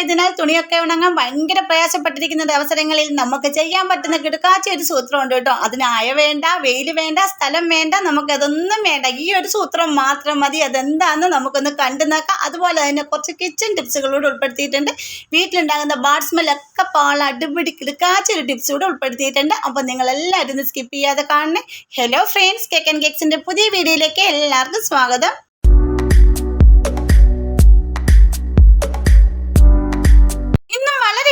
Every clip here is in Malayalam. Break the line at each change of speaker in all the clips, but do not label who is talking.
മഴക്കാലമായതിനാൽ തുണിയൊക്കെ ഉണങ്ങാൻ ഭയങ്കര പ്രയാസപ്പെട്ടിരിക്കുന്ന അവസരങ്ങളിൽ നമുക്ക് ചെയ്യാൻ പറ്റുന്ന കിടക്കാച്ച ഒരു സൂത്രമുണ്ട് കേട്ടോ. അതിന് അയ വേണ്ട വെയിൽ വേണ്ട സ്ഥലം വേണ്ട നമുക്ക് അതൊന്നും വേണ്ട. ഈ ഒരു സൂത്രം മാത്രം മതി. അതെന്താണെന്ന് നമുക്കൊന്ന് കണ്ടു നോക്കാം. അതുപോലെ തന്നെ കുറച്ച് കിച്ചൺ ടിപ്സുകളോട് ഉൾപ്പെടുത്തിയിട്ടുണ്ട്. വീട്ടിലുണ്ടാകുന്ന ബാഡ്സ്മെല്ലൊക്കെ പാള അടിപിടി കിടക്കാച്ച ഒരു ടിപ്സ് കൂടെ ഉൾപ്പെടുത്തിയിട്ടുണ്ട്. അപ്പോൾ നിങ്ങൾ എല്ലാവരും സ്കിപ്പ് ചെയ്യാതെ കാണണേ. ഹലോ ഫ്രണ്ട്സ് കേക്ക് ആൻഡ് കേക്സിന്റെ പുതിയ വീഡിയോയിലേക്ക് എല്ലാവർക്കും സ്വാഗതം.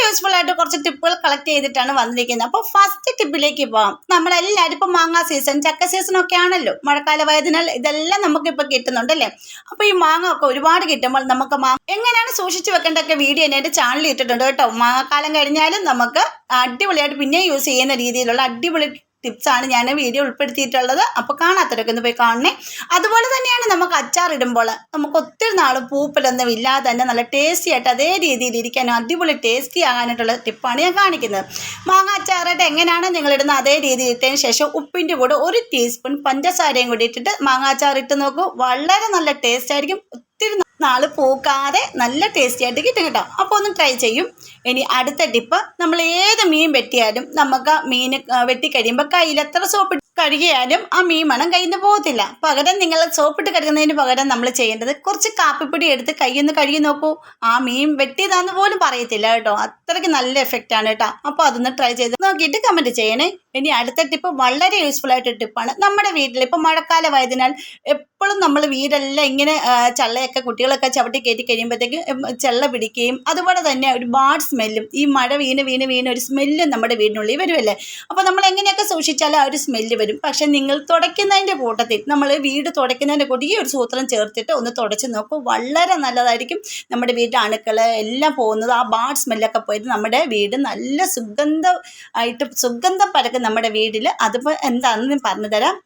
യൂസ്ഫുൾ ആയിട്ട് കുറച്ച് ടിപ്പുകൾ കളക്ട് ചെയ്തിട്ടാണ് വന്നിരിക്കുന്നത്. അപ്പോൾ ഫസ്റ്റ് ടിപ്പിലേക്ക് പോകാം നമ്മളെല്ലാവരും ഇപ്പോൾ മാങ്ങ സീസൺ ചക്ക സീസൺ ഒക്കെ ആണല്ലോ. മഴക്കാല മഴക്കാലമായതിനാൽ ഇതെല്ലാം നമുക്ക് കിട്ടുന്നുണ്ട് കിട്ടുന്നുണ്ടല്ലേ അപ്പോൾ ഈ മാങ്ങ ഒക്കെ ഒരുപാട് കിട്ടുമ്പോൾ നമുക്ക് മാങ്ങ എങ്ങനെയാണ് സൂക്ഷിച്ചു വെക്കേണ്ടതൊക്കെ വീഡിയോ എന്റെ ചാനലിൽ ഇട്ടിട്ടുണ്ട് കേട്ടോ. മാങ്ങാക്കാലം കഴിഞ്ഞാലും നമുക്ക് അടിപൊളിയായിട്ട് പിന്നെ യൂസ് ചെയ്യുന്ന രീതിയിലുള്ള അടിപൊളി ടിപ്സാണ് ഞാൻ വീഡിയോ ഉൾപ്പെടുത്തിയിട്ടുള്ളത്. അപ്പോൾ കാണാത്തവരൊക്കെ ഒന്ന് പോയി കാണണേ. അതുപോലെ തന്നെയാണ് നമുക്ക് അച്ചാർ ഇടുമ്പോൾ നമുക്ക് ഒത്തിരി നാൾ പൂപ്പലൊന്നും ഇല്ലാതെ തന്നെ നല്ല ടേസ്റ്റി ആയിട്ട് അതേ രീതിയിൽ ഇരിക്കാനും അടിപൊളി ടേസ്റ്റി ആകാനായിട്ടുള്ള ടിപ്പാണ് ഞാൻ കാണിക്കുന്നത്. മാങ്ങ അച്ചാറായിട്ട് എങ്ങനെയാണ് നിങ്ങൾ ഇടുന്ന അതേ രീതിയിൽ ഇട്ടതിന് ശേഷം ഉപ്പിന്റെ കൂടെ ഒരു ടീസ്പൂൺ പഞ്ചസാരയും കൂടി ഇട്ടിട്ട് മാങ്ങ അച്ചാർ ഇട്ട് നോക്കൂ. വളരെ നല്ല ടേസ്റ്റ് ആയിരിക്കും. ഒത്തിരി നാൾ പൂക്കാതെ നല്ല ടേസ്റ്റി ആയിട്ട് കിട്ടും കേട്ടോ. അപ്പോൾ ഒന്ന് ട്രൈ ചെയ്യും. ഇനി അടുത്ത ടിപ്പ് നമ്മൾ ഏത് മീൻ വെട്ടിയാലും നമുക്ക് മീൻ വെട്ടി കഴിയുമ്പോൾ കയ്യിൽ എത്ര സോപ്പ് കഴുകിയാലും ആ മീൻ മണം കയ്യിൽ നിന്ന് പോകത്തില്ല. പകരം നിങ്ങൾ സോപ്പിട്ട് കഴുകുന്നതിന് പകരം നമ്മൾ ചെയ്യേണ്ടത് കുറച്ച് കാപ്പിപ്പൊടി എടുത്ത് കയ്യൊന്ന് കഴുകി നോക്കൂ. ആ മീൻ വെട്ടിയതാന്ന് പോലും പറയത്തില്ല കേട്ടോ. അത്രയ്ക്ക് നല്ല എഫക്റ്റ് ആണ് കേട്ടോ. അപ്പോൾ അതൊന്ന് ട്രൈ ചെയ്ത് നോക്കിയിട്ട് കമന്റ് ചെയ്യണേ. ഇനി അടുത്ത ടിപ്പ് വളരെ യൂസ്ഫുൾ ആയിട്ട് ടിപ്പാണ് നമ്മുടെ വീട്ടിൽ ഇപ്പോൾ മഴക്കാലമായതിനാൽ എപ്പോഴും നമ്മൾ വീടെല്ലാം ഇങ്ങനെ ചള്ളയൊക്കെ കുട്ടികളൊക്കെ ചവിട്ടി കയറ്റി കഴിയുമ്പോഴത്തേക്ക് ചെള്ള പിടിക്കുകയും അതുപോലെ തന്നെ ഒരു ബാഡ് സ്മെല്ലും ഈ മഴ വീണ് വീണ് വീണ് ഒരു സ്മെല്ലും നമ്മുടെ വീടിനുള്ളിൽ വരുമല്ലേ അപ്പോൾ നമ്മൾ എങ്ങനെയൊക്കെ സൂക്ഷിച്ചാലും ആ ഒരു സ്മെല്ല് പക്ഷെ നിങ്ങൾ തുടയ്ക്കുന്നതിന്റെ കൂട്ടത്തിൽ നമ്മൾ വീട് തുടയ്ക്കുന്നതിന്റെ കൂട്ടി ഈ ഒരു സൂത്രം ചേർത്തിട്ട് ഒന്ന് തുടച്ച് നോക്കൂ. വളരെ നല്ലതായിരിക്കും. നമ്മുടെ വീട്ടിൽ അണുക്കൾ എല്ലാം പോകുന്നത് ആ ബാഡ് സ്മെല്ലൊക്കെ പോയിട്ട് നമ്മുടെ വീട് നല്ല സുഗന്ധം ആയിട്ട് സുഗന്ധം പരക്കും നമ്മുടെ വീട്ടിൽ അതിപ്പോൾ എന്താണെന്ന് പറഞ്ഞു തരാം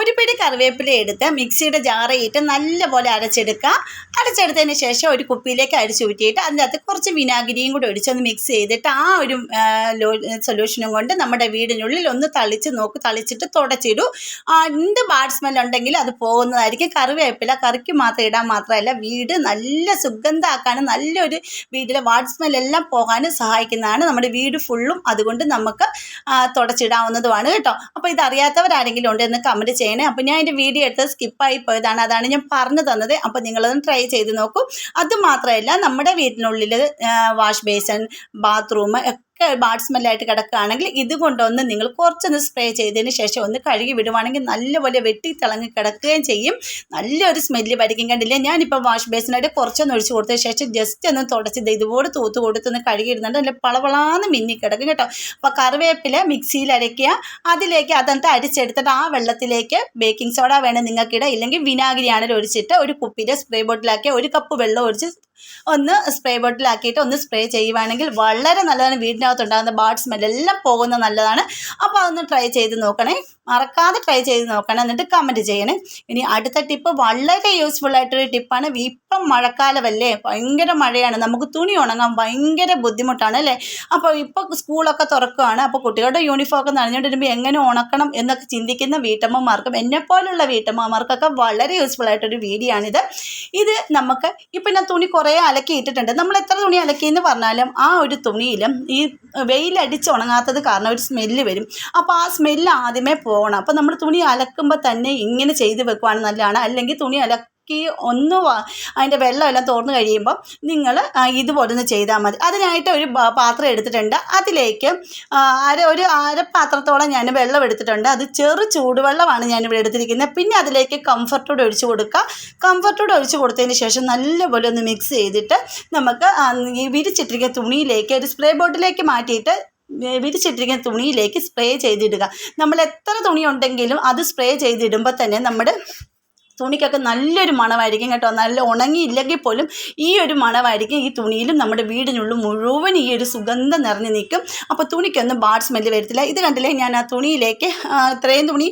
ഒരു പിടി കറിവേപ്പില എടുത്ത് മിക്സിയുടെ ജാറയിട്ട് നല്ലപോലെ അരച്ചെടുക്കുക. അരച്ചെടുത്തതിന് ശേഷം ഒരു കുപ്പിയിലേക്ക് അരിച്ചു ഊറ്റിയിട്ട് അകത്ത് കുറച്ച് വിനാഗിരിയും കൂടെ ഒഴിച്ചൊന്ന് മിക്സ് ചെയ്തിട്ട് ആ ഒരു സൊല്യൂഷനും കൊണ്ട് നമ്മുടെ വീടിനുള്ളിൽ ഒന്ന് തളിച്ച് നോക്ക് തളിച്ചിട്ട് തുടച്ചിടൂ. എന്ത് ബാഡ് സ്മെൽ ഉണ്ടെങ്കിൽ അത് പോകുന്നതായിരിക്കും. കറിവേപ്പില കറിക്ക് മാത്രം ഇടാൻ മാത്രമല്ല വീട് നല്ല സുഗന്ധമാക്കാനും നല്ലൊരു വീട്ടിലെ ബാഡ് എല്ലാം പോകാനും സഹായിക്കുന്നതാണ്. നമ്മുടെ വീട് ഫുള്ളും അതുകൊണ്ട് നമുക്ക് തുടച്ചിടാവുന്നതുമാണ് കേട്ടോ. അപ്പോൾ ഇതറിയാത്തവരാരെങ്കിലും ഉണ്ടെന്ന് കമന്റ് ചെയ്യണേ. അപ്പോൾ ഞാൻ എന്റെ വീഡിയോ എടുത്ത് സ്കിപ്പായി പോയതാണ്. അതാണ് ഞാൻ പറഞ്ഞു തന്നത്. അപ്പോൾ നിങ്ങളതൊന്ന് ട്രൈ ചെയ്ത് നോക്കൂ. അതുമാത്രമല്ല നമ്മുടെ വീട്ടിനുള്ളിൽ വാഷ് ബേസൺ ബാത്റൂം ബാഡ് സ്മെല്ലായിട്ട് കിടക്കുകയാണെങ്കിൽ ഇത് കൊണ്ടൊന്ന് നിങ്ങൾ കുറച്ചൊന്ന് സ്പ്രേ ചെയ്തതിന് ശേഷം ഒന്ന് കഴുകി വിടുവാണെങ്കിൽ നല്ലപോലെ വെട്ടി തിളങ്ങി കിടക്കുകയും ചെയ്യും. നല്ലൊരു സ്മെല്ല് പരിക്കും കണ്ടില്ല? ഞാനിപ്പോൾ വാഷ് ബേസിനായിട്ട് കുറച്ചൊന്ന് ഒഴിച്ചു കൊടുത്ത ശേഷം ജസ്റ്റ് ഒന്ന് തുടച്ച് ദേ ഇതുപോലെ തൂത്ത് കൊടുത്തൊന്ന് കഴുകിയിരുന്നുണ്ട് നല്ല പളവളാന്ന് മിന്നി കിടക്കും കേട്ടോ. അപ്പോൾ കറിവേപ്പില മിക്സിയിൽ അരയ്ക്കുക. അതിലേക്ക് അതെന്ത് അരിച്ചെടുത്തിട്ട് ആ വെള്ളത്തിലേക്ക് ബേക്കിംഗ് സോഡ വേണം നിങ്ങൾക്കിട. ഇല്ലെങ്കിൽ വിനാഗിരി ആണെങ്കിൽ ഒഴിച്ചിട്ട് ഒരു കുപ്പിയിൽ സ്പ്രേ ബോട്ടിലാക്കി ഒരു കപ്പ് വെള്ളം ഒഴിച്ച് ഒന്ന് സ്പ്രേ ബോട്ടിലാക്കിയിട്ട് ഒന്ന് സ്പ്രേ ചെയ്യുവാണെങ്കിൽ വളരെ നല്ലതാണ്. വീടിനകത്ത് ഉണ്ടാകുന്ന ബാഡ് സ്മെൽ എല്ലാം പോകുന്ന നല്ലതാണ്. അപ്പോൾ അതൊന്ന് ട്രൈ ചെയ്ത് നോക്കണേ. മറക്കാതെ ട്രൈ ചെയ്ത് നോക്കണം. എന്നിട്ട് കമന്റ് ചെയ്യണേ. ഇനി അടുത്ത ടിപ്പ് വളരെ യൂസ്ഫുൾ ആയിട്ടൊരു ടിപ്പാണ് ഇപ്പം മഴക്കാലമല്ലേ? ഭയങ്കര മഴയാണ്. നമുക്ക് തുണി ഉണങ്ങാൻ ഭയങ്കര ബുദ്ധിമുട്ടാണ് അല്ലേ? അപ്പോൾ ഇപ്പോൾ സ്കൂളൊക്കെ തുറക്കുകയാണ് അപ്പോൾ കുട്ടികളുടെ യൂണിഫോം ഒക്കെ നനഞ്ഞുകൊണ്ടിരുമ്പോൾ എങ്ങനെ ഉണക്കണം എന്നൊക്കെ ചിന്തിക്കുന്ന വീട്ടമ്മമാർക്കും എന്നെപ്പോലുള്ള വീട്ടമ്മമാർക്കൊക്കെ വളരെ യൂസ്ഫുൾ ആയിട്ടൊരു വീഡിയോ ആണിത്. ഇത് നമുക്ക് ഇപ്പം ഞാൻ തുണി കുറേ അലക്കി ഇട്ടിട്ടുണ്ട്. നമ്മൾ എത്ര തുണി അലക്കി എന്ന് പറഞ്ഞാലും ആ ഒരു തുണിയിലും ഈ വെയിലടിച്ച് ഉണങ്ങാത്തത് കാരണം ഒരു സ്മെല്ല് വരും. അപ്പോൾ ആ സ്മെല്ല് ആദ്യമേ പോകണം. അപ്പോൾ നമ്മൾ തുണി അലക്കുമ്പോൾ തന്നെ ഇങ്ങനെ ചെയ്ത് വെക്കുവാണ് നല്ലതാണ്. അല്ലെങ്കിൽ തുണി അലക്കി ഒന്ന് അതിന്റെ വെള്ളമെല്ലാം തോർന്നു കഴിയുമ്പോൾ നിങ്ങൾ ഇതുപോലെ ഒന്ന് ചെയ്താൽ മതി. അതിനായിട്ട് ഒരു പാത്രം എടുത്തിട്ടുണ്ട്. അതിലേക്ക് അര ഒരു അരപ്പാത്രത്തോളം ഞാൻ വെള്ളം എടുത്തിട്ടുണ്ട്. അത് ചെറു ചൂടുവെള്ളമാണ് ഞാനിവിടെ എടുത്തിരിക്കുന്നത്. പിന്നെ അതിലേക്ക് കംഫർട്ടോട് ഒഴിച്ച് കൊടുക്കുക. കംഫർട്ടോട് ഒഴിച്ച് കൊടുത്തതിന് ശേഷം നല്ലപോലെ ഒന്ന് മിക്സ് ചെയ്തിട്ട് നമുക്ക് ഈ വിരിച്ചിട്ടിരിക്കുന്ന തുണിയിലേക്ക് ഒരു സ്പ്രേ ബോട്ടിലേക്ക് മാറ്റിയിട്ട് വിരിച്ചിട്ടിരിക്കുന്ന തുണിയിലേക്ക് സ്പ്രേ ചെയ്തിടുക. നമ്മൾ എത്ര തുണി ഉണ്ടെങ്കിലും അത് സ്പ്രേ ചെയ്തിടുമ്പോൾ തന്നെ നമ്മുടെ തുണിക്കൊക്കെ നല്ലൊരു മണമായിരിക്കും കേട്ടോ. നല്ല ഉണങ്ങിയില്ലെങ്കിൽ പോലും ഈ ഒരു മണമായിരിക്കും ഈ തുണിയിലും നമ്മുടെ വീടിനുള്ളിൽ മുഴുവൻ ഈ ഒരു സുഗന്ധം നിറഞ്ഞു നിൽക്കും. അപ്പോൾ തുണിക്കൊന്നും ബാഡ് സ്മെല്ല് വരത്തില്ല. ഇത് കണ്ടില്ലേ? ഞാൻ ആ തുണിയിലേക്ക് ഇത്രയും തുണി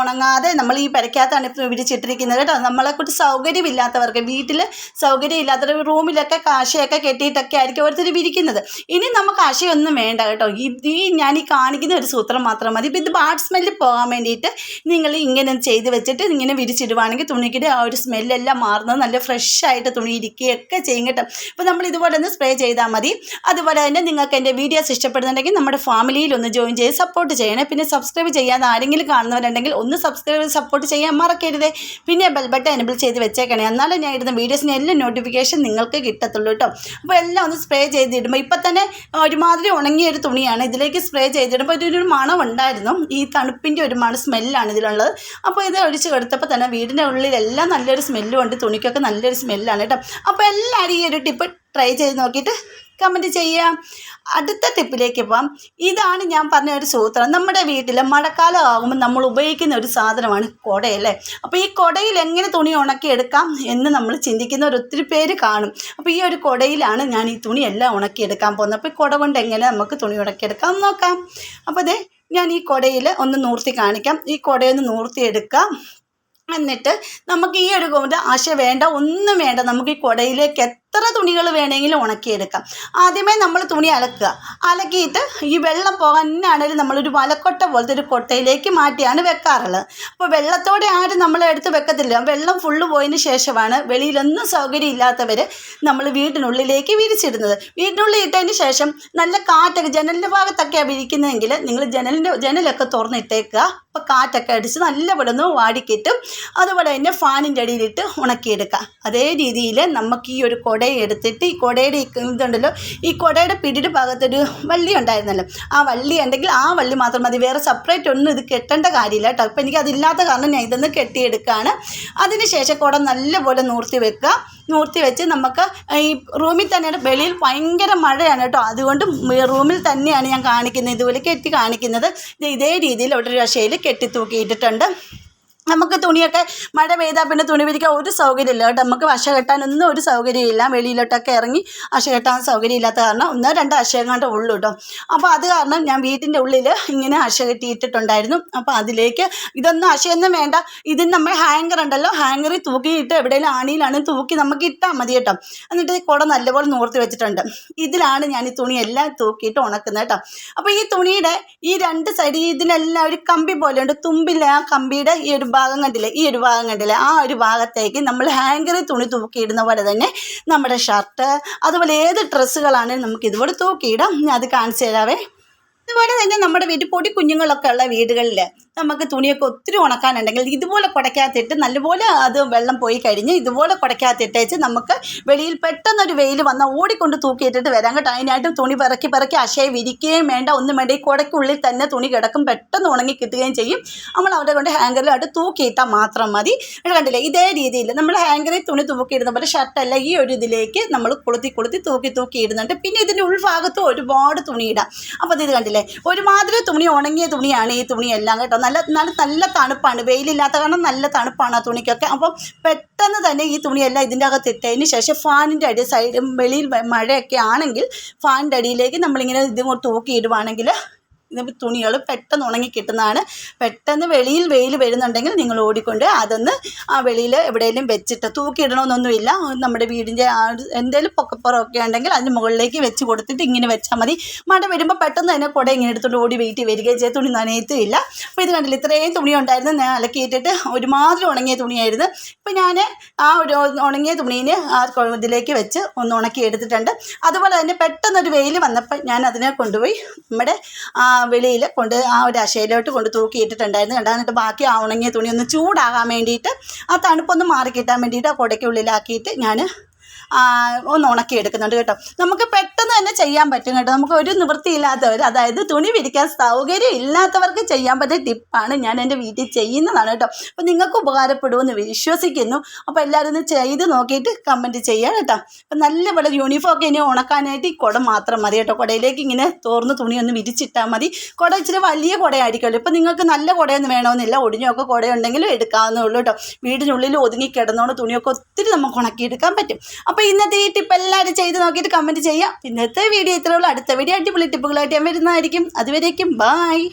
ഉണങ്ങാതെ നമ്മൾ ഈ പെരയ്ക്കകത്താണ് വിരിച്ചിട്ടിരിക്കുന്നത് കേട്ടോ. നമ്മളെക്കുറിച്ച് സൗകര്യമില്ലാത്തവർക്ക് വീട്ടിൽ സൗകര്യമില്ലാത്തവർ റൂമിലൊക്കെ കാശയൊക്കെ കെട്ടിയിട്ടൊക്കെ ആയിരിക്കും ഓരോരുത്തർ വിരിക്കുന്നത്. ഇനി നമുക്ക് ആശയൊന്നും വേണ്ട കേട്ടോ. ഈ ഞാൻ ഈ കാണിക്കുന്ന ഒരു സൂത്രം മാത്രം മതി. ഇപ്പം ഇത് ബാഡ് സ്മെല്ല് പോകാൻ വേണ്ടിയിട്ട് നിങ്ങൾ ഇങ്ങനെ ചെയ്ത് വെച്ചിട്ട് ഇങ്ങനെ വിരിച്ചിടുവാണെങ്കിൽ തുണിക്കിടെ ആ ഒരു സ്മെല്ലെല്ലാം മാറുന്നത് നല്ല ഫ്രഷായിട്ട് തുണി ഇരിക്കുകയൊക്കെ ചെയ്യും കേട്ടോ. അപ്പോൾ നമ്മൾ ഇതുപോലെ ഒന്ന് സ്പ്രേ ചെയ്താൽ മതി. അതുപോലെ തന്നെ നിങ്ങൾക്ക് എന്റെ വീഡിയോസ് ഇഷ്ടപ്പെടുന്നുണ്ടെങ്കിൽ നമ്മുടെ ഫാമിലിയിൽ ഒന്ന് ജോയിൻ ചെയ്ത് സപ്പോർട്ട് ചെയ്യണേ. പിന്നെ സബ്സ്ക്രൈബ് ചെയ്യാൻ ആരെങ്കിലും കാണുന്നവരുണ്ടെങ്കിൽ ഒന്ന് സബ്സ്ക്രൈബ് സപ്പോർട്ട് ചെയ്യാൻ മറക്കരുത്. പിന്നെ ബെൽ ബട്ടൺ എനബിൾ ചെയ്ത് വെച്ചേക്കണേ. എന്നാലും ഞാൻ ഇടുന്ന വീഡിയോസിന് എല്ലാം നോട്ടിഫിക്കേഷൻ നിങ്ങൾക്ക് കിട്ടത്തുള്ളൂ കേട്ടോ. അപ്പോൾ എല്ലാം ഒന്ന് സ്പ്രേ ചെയ്തിടുമ്പോൾ ഇപ്പം തന്നെ ഒരുമാതിരി ഉണങ്ങിയ ഒരു തുണിയാണ്. ഇതിലേക്ക് സ്പ്രേ ചെയ്തിടുമ്പോൾ ഇതിനൊരു മണം ഉണ്ടായിരുന്നു ഈ തണുപ്പിന്റെ ഒരു മണം സ്മെല്ലാണ് ഇതിലുള്ളത്. അപ്പോൾ ഇത് ഒഴിച്ച് കൊടുത്തപ്പോൾ തന്നെ വീടിന്റെ ഉള്ളിലെല്ലാം നല്ലൊരു സ്മെല്ലും ഉണ്ട് തുണിക്കൊക്കെ നല്ലൊരു സ്മെല്ലാണ് കേട്ടോ. അപ്പോൾ എല്ലാവരും ഈ ഒരു ടിപ്പ് ട്രൈ ചെയ്ത് നോക്കിയിട്ട് കമന്റ് ചെയ്യാം. അടുത്ത ടിപ്പിലേക്ക് പോകാം ഇതാണ് ഞാൻ പറഞ്ഞ ഒരു സൂത്രം. നമ്മുടെ വീട്ടിൽ മഴക്കാലം ആകുമ്പോൾ നമ്മൾ ഉപയോഗിക്കുന്ന ഒരു സാധനമാണ് കുടയല്ലേ? അപ്പോൾ ഈ കുടയിൽ എങ്ങനെ തുണി ഉണക്കിയെടുക്കാം എന്ന് നമ്മൾ ചിന്തിക്കുന്ന ഒരു ഒത്തിരി പേര് കാണും. അപ്പോൾ ഈ ഒരു കുടയിലാണ് ഞാൻ ഈ തുണിയെല്ലാം ഉണക്കിയെടുക്കാൻ പോകുന്നത്. അപ്പോൾ കുട കൊണ്ട് എങ്ങനെ നമുക്ക് തുണി ഉണക്കിയെടുക്കാം നോക്കാം. അപ്പോൾ അതെ ഞാൻ ഈ കുടയിൽ ഒന്ന് നൂർത്തി കാണിക്കാം. ഈ കുടയൊന്ന് നൂർത്തിയെടുക്കാം എന്നിട്ട് നമുക്ക് ഈ ഒരു ആശ വേണ്ട ഒന്നും വേണ്ട. നമുക്ക് ഈ കുടയിലേക്ക് എത്ര തുണികൾ വേണമെങ്കിലും ഉണക്കിയെടുക്കാം. ആദ്യമേ നമ്മൾ തുണി അലക്കുക. അലക്കിയിട്ട് ഈ വെള്ളം പോകാനാണെങ്കിലും നമ്മളൊരു വലക്കൊട്ട പോലത്തെ ഒരു കൊട്ടയിലേക്ക് മാറ്റിയാണ് വെക്കാറുള്ളത്. അപ്പോൾ വെള്ളത്തോടെ ആരും നമ്മൾ എടുത്ത് വെക്കത്തില്ല. വെള്ളം ഫുള്ള് പോയതിന് ശേഷമാണ് വെളിയിലൊന്നും സൗകര്യം ഇല്ലാത്തവർ നമ്മൾ വീടിനുള്ളിലേക്ക് വിരിച്ചിടുന്നത്. വീടിനുള്ളിൽ ഇട്ടതിന് ശേഷം നല്ല കാറ്റൊക്കെ ജനലിന്റെ ഭാഗത്തൊക്കെയാണ് വിരിക്കുന്നതെങ്കിൽ നിങ്ങൾ ജനലിന്റെ ജനലൊക്കെ തുറന്നിട്ടേക്കുക. അപ്പോൾ കാറ്റൊക്കെ അടിച്ച് നല്ലപോലെ ഒന്ന് വാടിക്കിട്ടും. അതുപോലെ തന്നെ ഫാനിന്റെ അടിയിലിട്ട് ഉണക്കിയെടുക്കുക. അതേ രീതിയിൽ നമുക്ക് ഈ ഒരു കുട എടുത്തിട്ട് ഈ കുടയുടെ ഇതുണ്ടല്ലോ ഈ കുടയുടെ പിടിയുടെ ഭാഗത്തൊരു വള്ളി ഉണ്ടായിരുന്നല്ലോ. ആ വള്ളി ഉണ്ടെങ്കിൽ ആ വള്ളി മാത്രം മതി. വേറെ സെപ്പറേറ്റ് ഒന്നും ഇത് കെട്ടേണ്ട കാര്യമില്ല കേട്ടോ. അപ്പോൾ എനിക്ക് അതില്ലാത്ത കാരണം ഞാൻ ഇതൊന്ന് കെട്ടിയെടുക്കുകയാണ് അതിന് ശേഷം കുട നല്ലപോലെ നൂർത്തി വെക്കുക. നൂർത്തി വെച്ച് നമുക്ക് ഈ റൂമിൽ തന്നെയാണ് വെളിയിൽ ഭയങ്കര മഴയാണ് കേട്ടോ. അതുകൊണ്ട് റൂമിൽ തന്നെയാണ് ഞാൻ കാണിക്കുന്നത്. ഇതുപോലെ കെട്ടി കാണിക്കുന്നത്. ഇത് രീതിയിൽ ഒരു അശയിൽ കെട്ടി തൂക്കിയിട്ടിട്ടുണ്ട്. നമുക്ക് തുണിയൊക്കെ മഴ പെയ്താൽ പിന്നെ തുണി വിരിക്കാൻ ഒരു സൗകര്യമില്ല കേട്ടോ. നമുക്ക് അശ കെട്ടാനൊന്നും ഒരു സൗകര്യമില്ല. വെളിയിലോട്ടൊക്കെ ഇറങ്ങി അശ കെട്ടാൻ സൗകര്യമില്ലാത്ത കാരണം ഒന്നോ രണ്ടോ അശ എങ്ങാണ്ട് ഉള്ളൂ കേട്ടോ. അപ്പോൾ അത് കാരണം ഞാൻ വീട്ടിന്റെ ഉള്ളിൽ ഇങ്ങനെ അശ കെട്ടിയിട്ടിട്ടുണ്ടായിരുന്നു. അപ്പോൾ അതിലേക്ക് ഇതൊന്നും അശയൊന്നും വേണ്ട. ഇതിന് നമ്മൾ ഹാങ്കർ ഉണ്ടല്ലോ. ഹാങ്കറിൽ തൂക്കിയിട്ട് എവിടെയെങ്കിലും ആണിയിലാണ് തൂക്കി നമുക്ക് ഇട്ടാൽ മതി കേട്ടോ. എന്നിട്ട് കുട നല്ലപോലെ നോർത്ത് വെച്ചിട്ടുണ്ട്. ഇതിലാണ് ഞാൻ ഈ തുണിയെല്ലാം തൂക്കിയിട്ട് ഉണക്കുന്നത് കേട്ടോ. അപ്പോൾ ഈ തുണിയുടെ ഈ രണ്ട് സൈഡ് ഇതിനെല്ലാം ഒരു കമ്പി പോലെയുണ്ട്. തുമ്പില്ല ആ കമ്പിയുടെ ഈ ഒരു ഭാഗം കണ്ടില്ലേ? ഈ ഒരു ഭാഗം കണ്ടില്ലേ? ആ ഒരു ഭാഗത്തേക്ക് നമ്മൾ ഹാങ്കറിൽ തുണി തൂക്കിയിടുന്ന പോലെ തന്നെ നമ്മുടെ ഷർട്ട് അതുപോലെ ഏത് ഡ്രസ്സുകളാണെങ്കിലും നമുക്ക് ഇതുപോലെ തൂക്കിയിടാം. ഞാൻ അത് കാണിച്ചു തരാവേ. അതുപോലെ തന്നെ നമ്മുടെ വീട്ടിൽ പൊടി കുഞ്ഞുങ്ങളൊക്കെ ഉള്ള വീടുകളിൽ നമുക്ക് തുണിയൊക്കെ ഒത്തിരി ഉണക്കാനുണ്ടെങ്കിൽ ഇതുപോലെ കുടയ്ക്കകത്തിട്ട് നല്ലപോലെ അത് വെള്ളം പോയി കഴിഞ്ഞ് ഇതുപോലെ കുടയ്ക്കകത്തിട്ടേച്ച് നമുക്ക് വെളിയിൽ പെട്ടെന്നൊരു വെയിൽ വന്നാൽ ഓടിക്കൊണ്ട് തൂക്കിയിട്ടിട്ട് വരാം കേട്ടോ. അതിനായിട്ട് തുണി പിറക്കി പിറക്കി അശയെ വിരിക്കുകയും വേണ്ട. ഒന്നും വേണ്ട. ഈ കുടയ്ക്കുള്ളിൽ തന്നെ തുണി കിടക്കും. പെട്ടെന്ന് ഉണങ്ങി കിട്ടുകയും ചെയ്യും. നമ്മൾ അവിടെ കൊണ്ട് ഹാങ്കറിലായിട്ട് തൂക്കിയിട്ടാൽ മാത്രം മതി. കണ്ടില്ലേ? ഇതേ രീതിയിൽ നമ്മൾ ഹാങ്കറിൽ തുണി തൂക്കിയിടുന്ന പോലെ ഷർട്ടല്ല ഈ ഒരു ഇതിലേക്ക് നമ്മൾ കൊളുത്തി കൊളുത്തി തൂക്കി തൂക്കി ഇടുന്നുണ്ട്. പിന്നെ ഇതിന്റെ ഉൾഭാഗത്ത് ഒരുപാട് തുണി ഇടാം. അപ്പോൾ ഇത് കണ്ടില്ലേ? ഒരുമാതിരി തുണി ഉണങ്ങിയ തുണിയാണ് ഈ തുണിയെല്ലാം കേട്ടോ. നല്ല നല്ല നല്ല തണുപ്പാണ്. വെയിലില്ലാത്ത കാരണം നല്ല തണുപ്പാണ് ആ തുണിക്കൊക്കെ. അപ്പം പെട്ടെന്ന് തന്നെ ഈ തുണിയെല്ലാം ഇതിന്റെ അകത്ത് ഇട്ടതിന് ശേഷം ഫാനിന്റെ അടി സൈഡ് വെളിയിൽ മഴയൊക്കെ ആണെങ്കിൽ ഫാനിന്റെ അടിയിലേക്ക് നമ്മളിങ്ങനെ ഇതും തൂക്കിയിടുവാണെങ്കിൽ ഇത് തുണികൾ പെട്ടെന്ന് ഉണങ്ങി കിട്ടുന്നതാണ്. പെട്ടെന്ന് വെളിയിൽ വെയിൽ വരുന്നുണ്ടെങ്കിൽ നിങ്ങൾ ഓടിക്കൊണ്ട് അതൊന്ന് ആ വെളിയിൽ എവിടെയെങ്കിലും വെച്ചിട്ട് തൂക്കിയിടണമെന്നൊന്നുമില്ല. നമ്മുടെ വീടിന്റെ എന്തെങ്കിലും പൊക്കപ്പുറമൊക്കെ ഉണ്ടെങ്കിൽ അതിന് മുകളിലേക്ക് വെച്ച് കൊടുത്തിട്ട് ഇങ്ങനെ വെച്ചാൽ മതി. മഴ വരുമ്പോൾ പെട്ടെന്ന് തന്നെ കുട ഇങ്ങനെ എടുത്തുകൊണ്ട് ഓടി വെയിറ്റ് വരികയും ചെയ്ത് തുണി നനയത്തുമില്ല. അപ്പോൾ ഇത് കണ്ടില്ല ഇത്രയും തുണി ഉണ്ടായിരുന്നു. ഞാൻ അലക്കിയിട്ടിട്ട് ഒരുമാതിരി ഉണങ്ങിയ തുണിയായിരുന്നു. ഇപ്പോൾ ഞാൻ ആ ഒരു ഉണങ്ങിയ തുണീനെ ആ ഇതിലേക്ക് വെച്ച് ഒന്ന് ഉണക്കി എടുത്തിട്ടുണ്ട്. അതുപോലെ തന്നെ പെട്ടെന്നൊരു വെയിൽ വന്നപ്പോൾ ഞാൻ അതിനെ കൊണ്ടുപോയി നമ്മുടെ ആ വെളിയിൽ കൊണ്ട് ആ ഒരു അശയിലോട്ട് കൊണ്ട് തൂക്കിയിട്ടിട്ടുണ്ടായിരുന്നു. കണ്ടാ എന്നിട്ട് ബാക്കി ആ ഉണങ്ങിയ തുണി ഒന്ന് ചൂടാകാൻ വേണ്ടിയിട്ട് ആ തണുപ്പൊന്ന് മാറി കിട്ടാൻ വേണ്ടിയിട്ട് ആ കുടയ്ക്കുള്ളിലാക്കിയിട്ട് ഞാൻ ഒന്ന് ഉണക്കി എടുക്കുന്നുണ്ട് കേട്ടോ. നമുക്ക് പെട്ടെന്ന് തന്നെ ചെയ്യാൻ പറ്റും കേട്ടോ. നമുക്ക് ഒരു നിവൃത്തിയില്ലാത്തവർ അതായത് തുണി വിരിക്കാൻ സൗകര്യം ഇല്ലാത്തവർക്ക് ചെയ്യാൻ പറ്റിയ ടിപ്പാണ് ഞാൻ എന്റെ വീട്ടിൽ ചെയ്യുന്നതാണ് കേട്ടോ. അപ്പോൾ നിങ്ങൾക്ക് ഉപകാരപ്പെടുമെന്ന് വിശ്വസിക്കുന്നു. അപ്പോൾ എല്ലാവരും ഒന്ന് ചെയ്ത് നോക്കിയിട്ട് കമന്റ് ചെയ്യാം കേട്ടോ. അപ്പം നല്ലപോലെ യൂണിഫോം ഒക്കെ ഇനി ഉണക്കാനായിട്ട് ഈ കുട മാത്രം മതി കേട്ടോ. കുടയിലേക്ക് ഇങ്ങനെ തോർന്ന് തുണി ഒന്ന് വിരിച്ചിട്ടാൽ മതി. കുട ഇച്ചിരി വലിയ കുടയായിരിക്കുമല്ലോ. ഇപ്പം നിങ്ങൾക്ക് നല്ല കുടയൊന്നും വേണമെന്നില്ല. ഒടിഞ്ഞൊക്കെ കുടയുണ്ടെങ്കിലും എടുക്കാവുന്നേ ഉള്ളൂ കേട്ടോ. വീടിനുള്ളിൽ ഒതുങ്ങി കിടന്നോണ്ട് തുണിയൊക്കെ ഒത്തിരി നമുക്ക് ഉണക്കിയെടുക്കാൻ പറ്റും. അപ്പോൾ ഇന്നത്തെ ഈ ടിപ്പ് എല്ലാവരും ചെയ്ത് നോക്കിയിട്ട് കമന്റ് ചെയ്യാം. ഇന്നത്തെ വീഡിയോ ഇത്രയുള്ളൂ അടുത്ത വീഡിയോ അടിപൊളി ടിപ്പുകളായിട്ട് ഞാൻ വരുന്നതായിരിക്കും. അതുവരേക്കും ബായ്